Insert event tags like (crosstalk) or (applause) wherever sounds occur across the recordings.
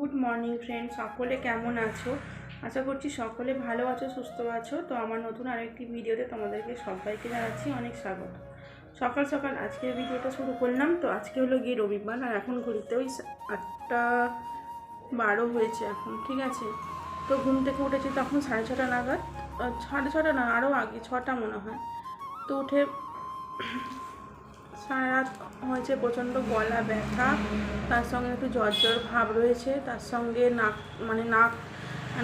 Good morning friend সকলে কেমন আছো? আশা করছি সকলে ভালো আছো, সুস্থ আছো। তো আমার নতুন আরেকটি ভিডিওতে তোমাদেরকে সবাইকে জানাচ্ছি অনেক স্বাগত। সকাল সকাল আজকের ভিডিওটা শুরু করলাম। তো আজকে হলো গিয়ে রবিবার, আর এখন ঘড়িতে ওই আটটা বারো হয়েছে এখন, ঠিক আছে? তো ঘুম থেকে উঠেছি তখন সাড়ে ছটা নাগাদ সাড়ে ছটা না আরও আগে, ছটা মনে হয়। তো উঠে সারা রাত হয়েছে প্রচণ্ড গলা ব্যথা, তার সঙ্গে একটু জ্বর জ্বর ভাব রয়েছে, তার সঙ্গে নাক মানে নাক,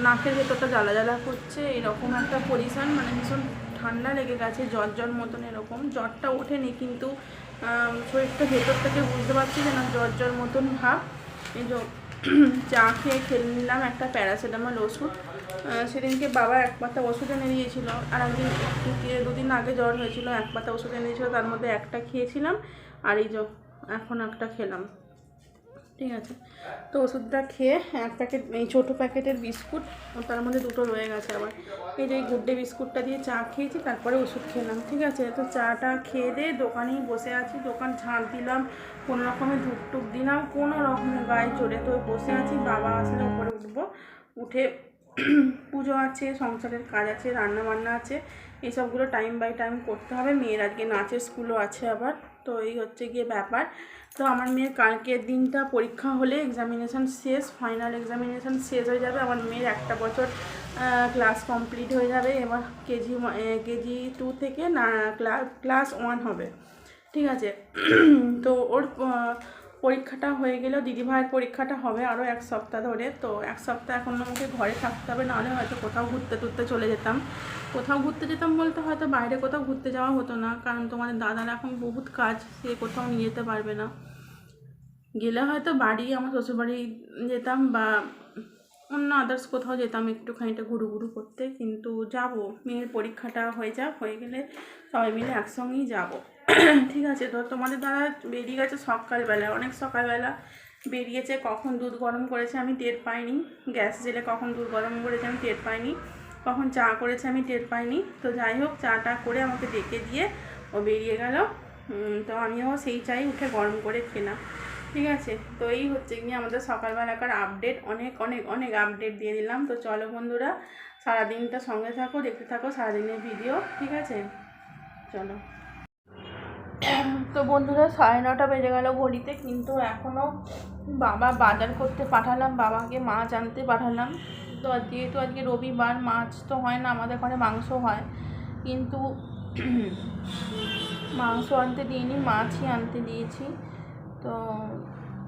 নাকের ভেতরটা জ্বালা জ্বালা করছে, এরকম একটা পজিশন মানে ভীষণ ঠান্ডা লেগে গেছে, জ্বর জ্বর মতন এরকম। জ্বরটা ওঠেনি কিন্তু শরীরটা ভেতর থেকে বুঝতে পারছি যে না, জ্বর জ্বর মতন ভাব। এই (clears throat) চা খেয়ে খেলে নিলাম একটা প্যারাসিটামল ওষুধ। সেদিনকে বাবা এক পাতা ওষুধ এনে দিয়েছিল। আর একদিন দুদিন আগে জ্বর হয়েছিল এক পাতা ওষুধ এনে দিয়েছিল, তার মধ্যে একটা খেয়েছিলাম। আর এই এখন একটা খেলাম। ঠিক আছে? তো ওষুধটা খেয়ে এক প্যাকেট, এই ছোটো প্যাকেটের বিস্কুট তার মধ্যে দুটো রয়ে গেছে আবার। এই যে গুড্ডে বিস্কুটটা দিয়ে চা খেয়েছি, তারপরে ওষুধ খেলাম। ঠিক আছে? তো চাটা খেয়ে দিয়ে দোকানেই বসে আছি, দোকান ঝাঁট দিলাম, কোনো রকমের ধূপ টুপ দিলাম, কোনো রকমের গায়ে চড়ে তো বসে আছি। বাবা আসলে উপরে উঠবো, উঠে পুজো আছে, সংসারের কাজ আছে রান্না বান্না আছে এইসবগুলো টাইম বাই টাইম করতে হবে। মেয়ের আজকে নাচের স্কুলও আছে আবার, তো এই হচ্ছে গিয়ে ব্যাপার। তো আমার মেয়ের কালকের দিনটা পরীক্ষা হলে এক্সামিনেশান শেষ ফাইনাল এক্সামিনেশান শেষ হয়ে যাবে। আমার মেয়ের একটা বছর ক্লাস কমপ্লিট হয়ে যাবে। এবার কেজি কেজি টু থেকে না ক্লাস ওয়ান হবে। ঠিক আছে? তো ওর পরীক্ষাটা হয়ে গেলেও দিদিভাইয়ের পরীক্ষাটা হবে আরও এক সপ্তাহ ধরে। তো এক সপ্তাহ এখন আমাকে ঘরে থাকতে হবে, নাহলে হয়তো কোথাও ঘুরতে টুরতে চলে যেতাম। কোথাও ঘুরতে যেতাম বলতে হয়তো বাইরে কোথাও ঘুরতে যাওয়া হতো না, কারণ তোমাদের দাদার এখন বহুত কাজ, সে কোথাও নিয়ে যেতে পারবে না। গেলে হয়তো বাড়ি, আমার শ্বশুরবাড়ি যেতাম বা অন্য আদার্স কোথাও যেতাম একটুখানিটা ঘুরু ঘুরু করতে, কিন্তু যাব। মেয়ের পরীক্ষাটা হয়ে যাক, হয়ে গেলে সবাই মিলে একসঙ্গেই যাব। (clears throat) ঠিক আছে, তো তোমাদের দাদা বেরিয়ে গেছে সকালবেলা। অনেক সকালবেলা বেরিয়েছে, কখন দুধ গরম করেছে আমি টের পাইনি। গ্যাস জেলে কখন দুধ গরম করেছে আমি টের পাইনি। কখন চা করেছে আমি টের পাইনি। তো যাই হোক, চাটা করে আমাকে ডেকে দিয়ে ও বেরিয়ে গেল। তো আমিও সেই চাই উঠে গরম করে খেলাম। ঠিক আছে, তো এই হচ্ছে গিয়ে আমাদের সকালবেলাকার আপডেট অনেক অনেক অনেক আপডেট দিয়ে দিলাম। তো চলো বন্ধুরা, সারাদিনটা সঙ্গে থাকো, দেখতে থাকো সারাদিনের ভিডিও ঠিক আছে? চলো। তো বন্ধুরা, সাড়ে নটা বেজে গেল ঘড়িতে, কিন্তু এখনও বাবা বাজার করতে পাঠালাম, বাবাকে মাছ আনতে পাঠালাম। তো যেহেতু আজকে রবিবার, মাছ তো হয় না, আমাদের ঘরে মাংস হয়। কিন্তু মাংস আনতে দিইনি, মাছই আনতে দিয়েছি। তো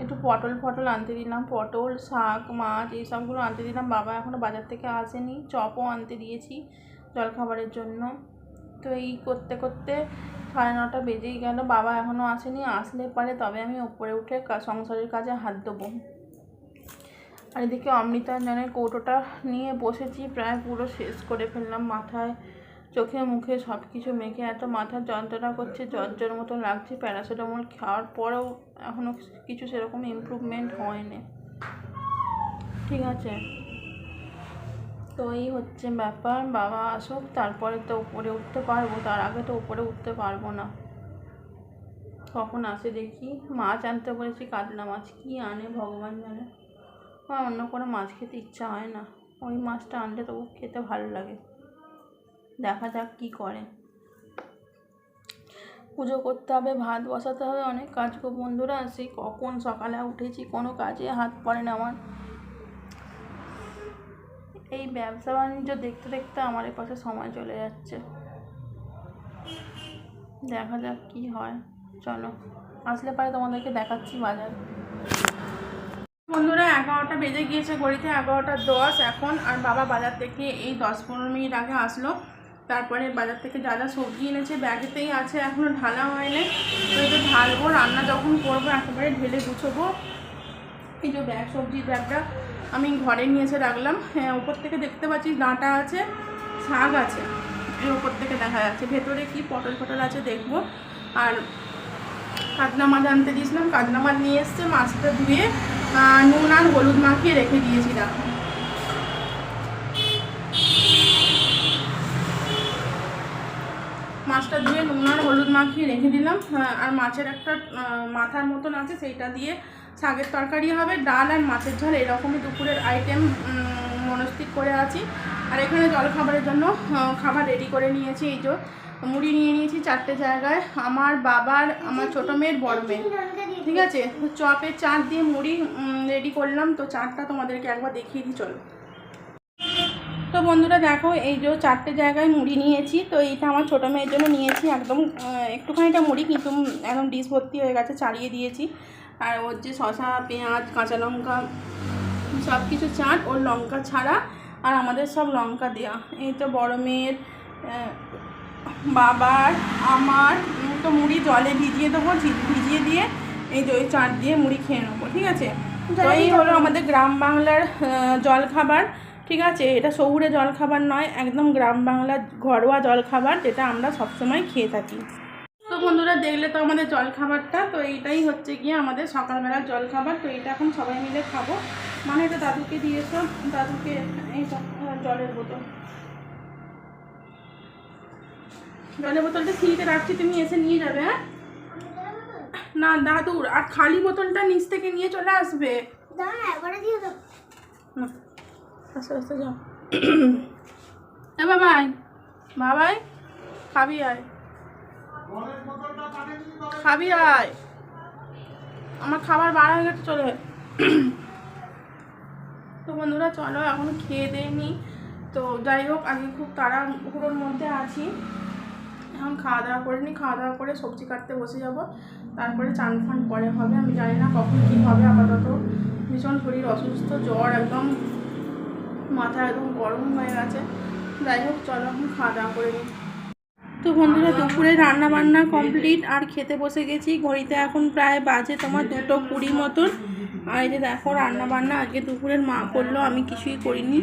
একটু পটল ফটল আনতে দিলাম, পটল, শাক, মাছ, এই সবগুলো আনতে দিলাম। বাবা এখনও বাজার থেকে আসেনি, চপও আনতে দিয়েছি জলখাবারের জন্য। তো এই করতে করতে সাড়ে নটা বেজেই গেল। বাবা এখনও আসেনি, আসলে পারে তবে আমি ওপরে উঠে সংসারের কাজে হাত দেবো আর এদিকে অমৃতাঞ্জনের কৌটোটা নিয়ে বসেছি, প্রায় পুরো শেষ করে ফেললাম মাথায়। চোখে মুখে সব কিছু মেখে এত মাথার যন্ত্রণা করছে জ্বর মতো লাগছে। প্যারাসিটামল খাওয়ার পরেও এখনও কিছু সেরকম ইমপ্রুভমেন্ট হয়নি। ঠিক আছে। তো এই হচ্ছে ব্যাপার, বাবা আসুক, তারপরে তো উপরে উঠতে পারব, তার আগে তো উপরে উঠতে পারব না। কখন আসে দেখি, মাছ আনতে বলেছি, কাতলা মাছ, কি আনে ভগবান জানে। আমার অন্য কোনো মাছ খেতে ইচ্ছা হয় না। ওই মাছটা আনলে তবু খেতে ভালো লাগে। দেখা যাক কী করে। পুজো করতে হবে, ভাত বসাতে হবে, অনেক কাজ গো বন্ধুরা, সেই কখন সকালে উঠেছি, কোনো কাজে হাত পড়ে না আমার। এই ব্যবসা বাণিজ্য দেখতে দেখতে আমার এ পাশে সময় চলে যাচ্ছে। দেখা যাক কি হয়। চলো, আসলে পারে তোমাদেরকে দেখাচ্ছি বাজার। বন্ধুরা, এগারোটা বেজে গিয়েছে ঘড়িতে, এগারোটা দশ এখন। আর বাবা বাজার থেকে এই দশ পনেরো মিনিট আগে আসলো। তারপরে বাজার থেকে যা যা সবজি এনেছে ব্যাগেতেই আছে। এখনও ঢালা হয়নি। তো ঢালবো, রান্না যখন করব, একেবারে ঢেলে গুছবো। এই যে ব্যাগ, সবজির ব্যাগটা আমি ঘরে নিয়ে এসে রাখলাম। হ্যাঁ উপর থেকে দেখতে পাচ্ছি ডাঁটা আছে, শাক আছে, এই উপর থেকে দেখা যাচ্ছে। ভেতরে কি পটল ফটল আছে দেখব। আর কাতলা মাছ আনতে দিয়েছিলাম কাতলা মাছ নিয়ে এসছে মাছটা ধুয়ে নুন আর হলুদ মাখিয়ে রেখে দিয়েছিলাম মাছটা ধুয়ে নুন আর হলুদ মাখিয়ে রেখে দিলাম আর মাছের একটা মাথার মতন আছে, সেইটা দিয়ে শাকের তরকারি হবে, ডাল আর মাছের ঝোল, এরকমই দুপুরের আইটেম মনস্থির করে আছি। আর এখানে জলখাবারের জন্য খাবার রেডি করে নিয়েছি, এই যে মুড়ি নিয়ে নিয়েছি চারটে জায়গায়। আমার বাবার, আমার ছোটো মেয়ের বড় মেয়ের ঠিক আছে? তো চপে চাট দিয়ে মুড়ি রেডি করলাম, তো চাটটা তোমাদেরকে একবার দেখিয়ে দিই, চলো। তো বন্ধুরা দেখো, এই যে চারটে জায়গায় মুড়ি নিয়েছি, তো এইটা আমার ছোটো মেয়ের জন্য নিয়েছি, একদম একটুখানিটা মুড়ি, কিন্তু একদম ডিশ ভর্তি হয়ে গেছে ছাড়িয়ে দিয়েছি। আর ওর যে শশা পেঁয়াজ কাঁচা লঙ্কা সব কিছু চাট ওর লঙ্কা ছাড়া আর আমাদের সব লঙ্কা দেওয়া এই তো বড় মেয়ের বাবার আমার তো মুড়ি জলে ভিজিয়ে দেবো ভিজিয়ে দিয়ে এই যে ওই চাট দিয়ে মুড়ি খেয়ে নেব ঠিক আছে? তো এই হলো আমাদের গ্রাম বাংলার জল খাবার ঠিক আছে? এটা শহুরে জল খাবার নয় একদম গ্রাম বাংলার ঘরোয়া জল খাবার যেটা আমরা সবসময় খেয়ে থাকি। বন্ধুরা দেখলে তো আমাদের জল খাবারটা তো এইটাই হচ্ছে গিয়ে আমাদের সকালবেলার জল খাবার তো এটা এখন সবাই মিলে খাব। মানে এটা দাদুকে দিয়েছ দাদুকে এই জলের বোতল। জলের বোতলটা ফ্রিতে রাখছি তুমি এসে নিয়ে যাবে হ্যাঁ? না দাদুর আর খালি বোতলটা নিচ থেকে নিয়ে চলে আসবে। আস্তে আস্তে যাও। বাবাই বাবাই খাবি আয়। খাবি আয়। আমার খাবার বার হয়ে গেছে, চলে। তো বন্ধুরা, চলো, এখন খেয়ে দিয়ে নি। তো যাই হোক, আজকে খুব তাড়াহুড়োর মধ্যে আছি। এখন খাওয়া দাওয়া করে নি। খাওয়া দাওয়া করে সবজি কাটতে বসে যাব। তারপরে চান ফান পরে হবে। আমি জানি না কখন কী হবে। আপাতত ভীষণ শরীর অসুস্থ, জ্বর একদম মাথা একদম গরম হয়ে গেছে। যাই হোক, চলো, এখন খাওয়া দাওয়া করে নিই তো বন্ধুরা, দুপুরে রান্না বান্না কমপ্লিট আর খেতে বসে গেছি। ঘড়িতে এখন প্রায় বাজে তোমার দুটো কুড়ি মতন। আর এই যে দেখো রান্না বান্না আজকে দুপুরের মা করল, আমি কিছুই করিনি।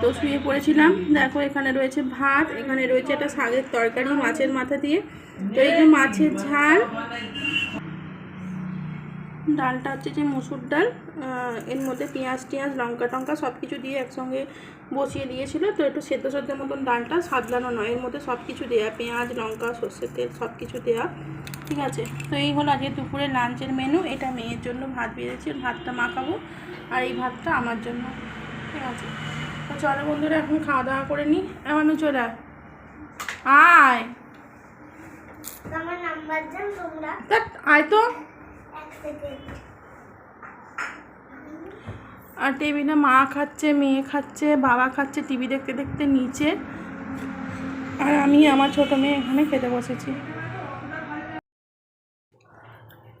তো শুয়ে পড়েছিলাম। দেখো, এখানে রয়েছে ভাত, এখানে রয়েছে একটা শাকের তরকারি মাছের মাথা দিয়ে। তো এই যে মাছের ঝাল ডালটা হচ্ছে যে মুসুর ডাল এর মধ্যে পেঁয়াজ টিয়াজ লঙ্কা টঙ্কা সব কিছু দিয়ে একসঙ্গে বসিয়ে দিয়েছিল। তো একটু সেদ্ধ সেদ্ধর মতন ডালটা সাদলানো নয় এর মধ্যে সব কিছু দেওয়া পেঁয়াজ লঙ্কা সর্ষের তেল সব কিছু দেওয়া ঠিক আছে? তো এই হলো আজকে দুপুরে লাঞ্চের মেনু এটা মেয়ের জন্য ভাত বেড়েছি ভাতটা মাখাবো আর এই ভাতটা আমার জন্য। ঠিক আছে? তো চলো বন্ধুরা এখন খাওয়া দাওয়া করে নিই এমনও চলে আয়। আয় তো। আর টেবিলে মা খাচ্ছে, মেয়ে খাচ্ছে, বাবা খাচ্ছে, টিভি দেখতে দেখতে নিচে। আর আমি আমার ছোটো মেয়ে এখানে খেতে বসেছি।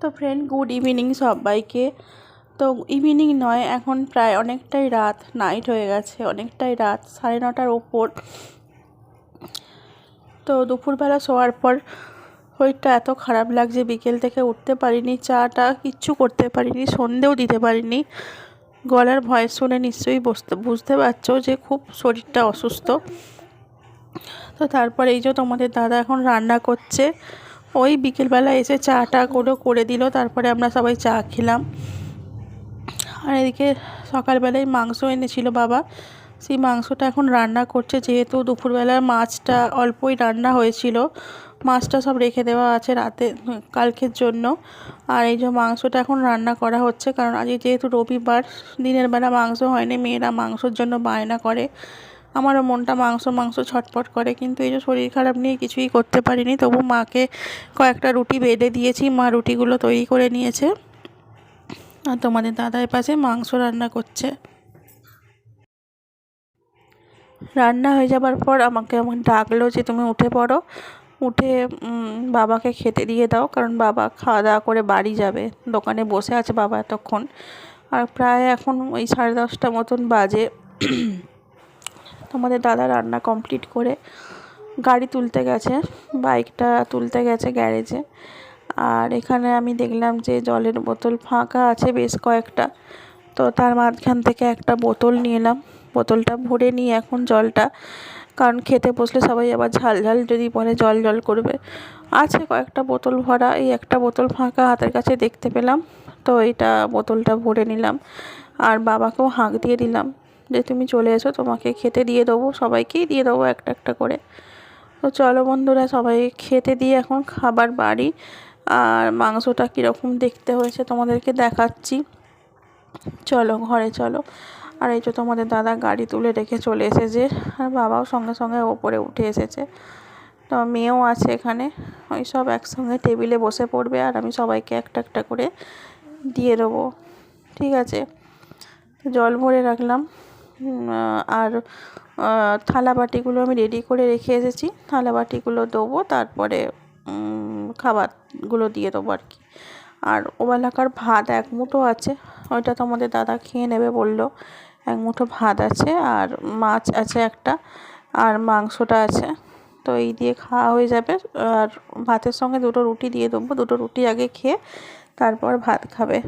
তো ফ্রেন্ড গুড ইভিনিং সবাইকে। তো ইভিনিং নয়, এখন প্রায় অনেকটাই রাত নাইট হয়ে গেছে, অনেকটাই রাত, সাড়ে নটার ওপর। তো দুপুরবেলা শোয়ার পর শরীরটা এত খারাপ লাগছে, বিকেল থেকে উঠতে পারিনি, চাটা কিচ্ছু করতে পারিনি, সন্ধেও দিতে পারিনি। গলার ভয়েস শুনে নিশ্চয়ই বুঝতে বুঝতে পারছ যে খুব শরীরটা অসুস্থ। তো তারপর এই যে তোমাদের দাদা এখন রান্না করছে, ওই বিকেলবেলা এসে চাটা করে করে দিল, তারপরে আমরা সবাই চা খেলাম। আর এদিকে সকালবেলায় মাংস এনেছিল বাবা, সেই মাংসটা এখন রান্না করছে, যেহেতু দুপুরবেলার মাছটা অল্পই রান্না হয়েছিল মাছটা সব রেখে দেওয়া আছে রাতে কালকের জন্য। আর এই যে মাংসটা এখন রান্না করা হচ্ছে, কারণ আজকে যেহেতু রবিবার, দিনের বেলা মাংস হয়নি, মেয়েরা মাংসর জন্য বায়না করে। আমারও মনটা মাংস মাংস ছটপট করে, কিন্তু এই যে শরীর খারাপ নিয়ে কিছুই করতে পারিনি, তবু মাকে কয়েকটা রুটি বেঁধে দিয়েছি, মা রুটিগুলো তৈরি করে নিয়েছে। আর তোমাদের দাদার পাশে মাংস রান্না করছে। রান্না হয়ে যাবার পর আমাকে ডাকলো যে, তুমি উঠে পড়ো। উঠে বাবাকে খেতে দিয়ে দাও, কারণ বাবা খাওয়া দাওয়া করে বাড়ি যাবে। দোকানে বসে আছে বাবা এতক্ষণ। আর প্রায় এখন ওই সাড়ে দশটা মতন বাজে। তোমাদের দাদা রান্না কমপ্লিট করে গাড়ি তুলতে গেছে, বাইকটা তুলতে গেছে গ্যারেজে। আর এখানে আমি দেখলাম যে জলের বোতল ফাঁকা আছে বেশ কয়েকটা। তো তার মাঝখান থেকে একটা বোতল নিয়ে এলাম। বোতলটা ভরে নিয়ে এখন জলটা কারণ খেতে বসলে সবাই আবার ঝাল ঝাল যদি পরে জল জল করবে। আছে কয়েকটা বোতল ভরা, এই একটা বোতল ফাঁকা হাতের কাছে দেখতে পেলাম। তো এইটা বোতলটা ভরে নিলাম। আর বাবাকেও হাঁক দিয়ে দিলাম যে, তুমি চলে এসো, তোমাকে খেতে দিয়ে দেবো, সবাইকেই দিয়ে দেবো একটা একটা করে। তো চলো বন্ধুরা, সবাই খেতে দিয়ে এখন খাবার বাড়ি। আর মাংসটা কীরকম দেখতে হয়েছে তোমাদেরকে দেখাচ্ছি। চলো, ঘরে চলো। আর এই তো তোমাদের দাদা গাড়ি তুলে রেখে চলে এসেছে, আর বাবাও সঙ্গে সঙ্গে ওপরে উঠে এসেছে। তো মেয়েও আছে এখানে, ওই সব একসঙ্গে টেবিলে বসে পড়বে আর আমি সবাইকে একটা একটা করে দিয়ে দেবো। ঠিক আছে? জল ভরে রাখলাম। আর থালা বাটিগুলো আমি রেডি করে রেখে এসেছি। থালা বাটিগুলো দেবো, তারপরে খাবারগুলো দিয়ে দেবো আর কি। আর ওবেলাকার ভাত এক মুঠো আছে, ওইটা তোমাদের দাদা খেয়ে নেবে বলল। এক মুঠো ভাত আছে আর মাছ আছে একটা আর মাংসটা আছে। তো এই দিয়ে খাওয়া হয়ে যাবে আর ভাতের সঙ্গে দুটো রুটি দিয়ে দেবো। দুটো রুটি আগে খেয়ে তারপর ভাত খাবে।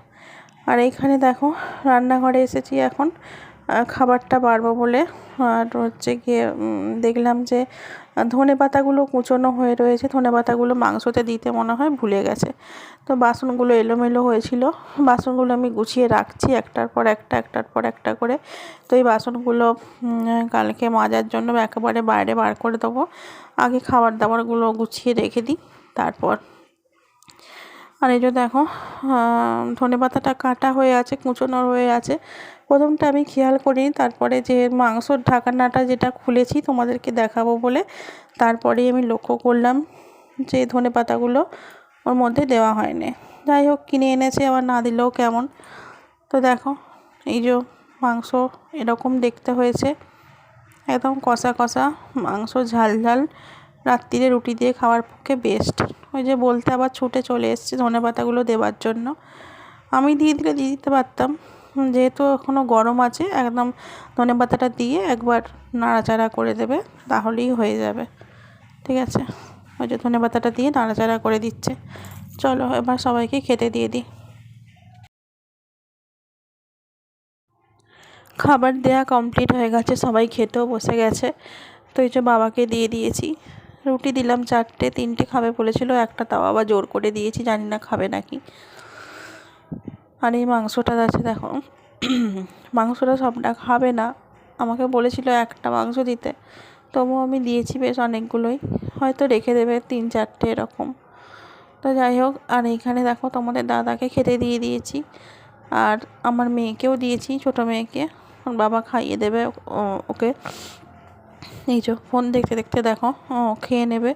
আর এইখানে দেখো রান্নাঘরে এসেছি এখন। খাবারটা বাড়বো বলে। আর হচ্ছে গিয়ে দেখলাম যে ধনে পাতাগুলো কুচোনো হয়ে রয়েছে। ধনে পাতাগুলো মাংসতে দিতে মনে হয় ভুলে গেছে। তো বাসনগুলো এলোমেলো হয়েছিল। বাসনগুলো আমি গুছিয়ে রাখছি একটার পর একটা, একটার পর একটা করে। তো এই বাসনগুলো কালকে মাজার জন্য একেবারে বাইরে বার করে দেবো। আগে খাবার দাবারগুলো গুছিয়ে রেখে দিই, তারপর আর এই যে দেখো ধনে পাতাটা কাটা হয়ে আছে, কুচোনো হয়ে আছে। প্রথমটা আমি খেয়াল করিনি, তারপরে যে মাংসর ঢাকানাটা যেটা খুলেছি তোমাদেরকে দেখাবো বলে, তারপরেই আমি লক্ষ্য করলাম যে ধনে পাতাগুলো ওর মধ্যে দেওয়া হয়নি। যাই হোক, কিনে এনেছে, আবার না দিলেও কেমন। তো দেখো, এই যে মাংস এরকম দেখতে হয়েছে। একদম কষা কষা, মাংস ঝাল ঝাল। রাত্রিরে রুটি দিয়ে খাওয়ার পক্ষে বেস্ট ওই যে বলতে আবার ছুটে চলে এসেছে ধনে পাতাগুলো দেওয়ার জন্য। আমি দিয়ে দিলে দিয়ে দিতে পারতাম। যেহেতু এখনও গরম আছে, একদম ধনে পাতাটা দিয়ে একবার নাড়াচাড়া করে দেবে, তাহলেই হয়ে যাবে। ঠিক আছে? ওই যে ধনে পাতাটা দিয়ে নাড়াচাড়া করে দিচ্ছে। চলো, এবার সবাইকে খেতে দিয়ে দিই। খাবার দেয়া কমপ্লিট হয়ে গেছে, সবাই খেতেও বসে গেছে। তো এই যে বাবাকে দিয়ে দিয়েছি। রুটি দিলাম, চারটে, তিনটে খাবে বলেছিল, একটা তাও আবার জোর করে দিয়েছি, জানি না খাবে নাকি। আর এই মাংসটা আছে দেখো, মাংসটা সবটা খাবে না। আমাকে বলেছিল একটা মাংস দিতে, তবুও আমি দিয়েছি বেশ অনেকগুলোই। হয়তো রেখে দেবে তিন চারটে এরকম। তো যাই হোক, আর এইখানে দেখো তোমাদের দাদাকে খেতে দিয়ে দিয়েছি। আর আমার মেয়েকেও দিয়েছি, ছোটো মেয়েকে। বাবা খাইয়ে দেবে ওকে। এই যে ফোন দেখতে দেখতে দেখো, ও খেয়ে নেবে।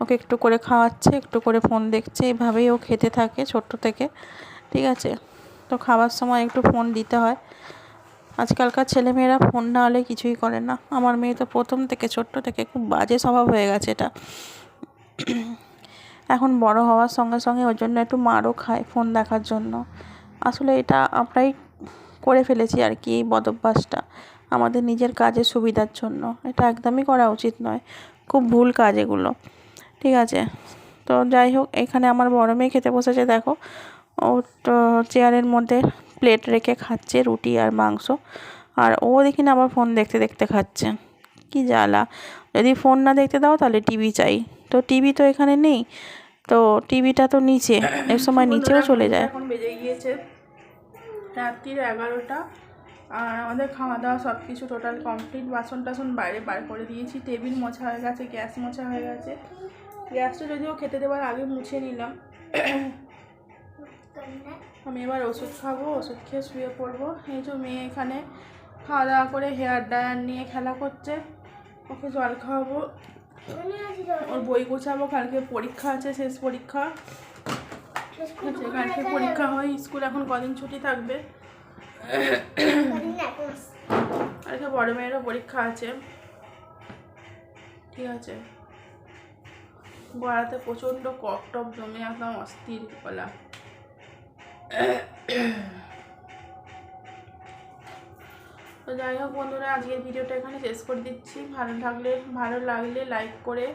ওকে একটু করে খাওয়াচ্ছে, একটু করে ফোন দেখছে এইভাবেই ও খেতে থাকে ছোট্ট থেকে। ঠিক আছে? তো খাবার সময় একটু ফোন দিতে হয়। আজকালকার ছেলেমেয়েরা ফোন না হলে কিছুই করে না। আমার মেয়ে তো প্রথম থেকে, ছোট্ট থেকে খুব বাজে স্বভাব হয়ে গেছে এটা। এখন বড় হওয়ার সঙ্গে সঙ্গে ওর জন্য একটু মারও খায় ফোন দেখার জন্য। আসলে এটা আমরাই করে ফেলেছি আর কি এই বদভ্যাসটা। আমাদের নিজের কাজের সুবিধার জন্য। এটা একদমই করা উচিত নয়। খুব ভুল কাজ এগুলো। ঠিক আছে? তো যাই হোক, এখানে আমার বড় মেয়ে খেতে বসেছে, দেখো। ও চেয়ারের মধ্যে প্লেট রেখে খাচ্ছে রুটি আর মাংস। আর ও দেখি না আবার ফোন দেখতে দেখতে খাচ্ছে। কি জ্বালা। যদি ফোন না দেখতে দাও, তাহলে টিভি চাই। তো টিভি তো এখানে নেই। তো টিভিটা তো নিচে। এক সময় নিচেও চলে যায়। এখন বেজে গিয়েছে রাত্রির এগারোটা। আর আমাদের খাওয়া দাওয়া সব কিছু টোটাল কমপ্লিট বাসন টাসন বাইরে বার করে দিয়েছি। টেবিল মোছা হয়ে গেছে গ্যাস মোছা হয়ে গেছে। গ্যাসটা যদিও খেতে দেওয়ার আগে মুছে নিলাম। আমি এবার ওষুধ খাব ওষুধ খেয়ে শুয়ে পড়ব। এই যে মেয়ে এখানে খাওয়া দাওয়া করে হেয়ার ড্রায়ার নিয়ে খেলা করছে। ওকে জল খাওয়াবো। ওর বই গোছাবো। কালকে পরীক্ষা আছে শেষ পরীক্ষা আচ্ছা কালকে পরীক্ষা হয়। স্কুল এখন কদিন ছুটি থাকবে? কালকে বড় মেয়েরও পরীক্ষা আছে। ঠিক আছে। গলাতে প্রচণ্ড কফ টপ জমে একদম অস্থির গলা। তো যাই হোক বন্ধুরা, আজকের ভিডিওটা এখানে শেষ করে দিচ্ছি। ভালো লাগলে ভালো লাগলে লাইক করে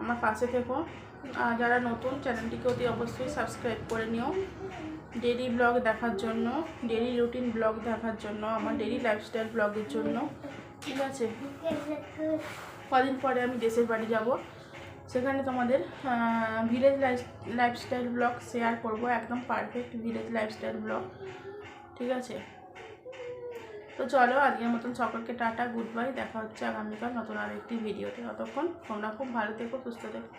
আমার পাশে থেকো। যারা নতুন চ্যানেলটিকে অতি অবশ্যই সাবস্ক্রাইব করে নিও। ডেলি ব্লগ দেখার জন্য ডেলি রুটিন ব্লগ দেখার জন্য, আমার ডেলি লাইফস্টাইল ব্লগের জন্য। ঠিক আছে? কদিন পরে আমি দেশের বাড়ি যাব। সেখানে তোমাদের village life lifestyle vlog share করব। একদম পারফেক্ট ভিলেজ লাইফস্টাইল ব্লগ ঠিক আছে? তো চলো, আজকের মতন সকলকে টাটা গুড বাই দেখা হচ্ছে আগামীকাল নতুন আরেকটি ভিডিওতে ততক্ষণ তোমরা খুব ভালো থেকো, সুস্থ থেকো।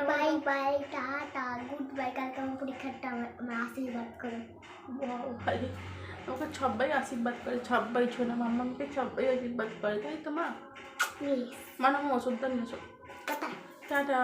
Bye bye tata goodbye কালকে আমার পরীক্ষাটা আমার আমার আশীর্বাদ করো ভাই আমাকে সবাই আশীর্বাদ করে সবাই ছোনা মাম্মাকে সবাই আশীর্বাদ করে তাই তো মা মানে ওষুধটা নিয়ে টাটা টাটা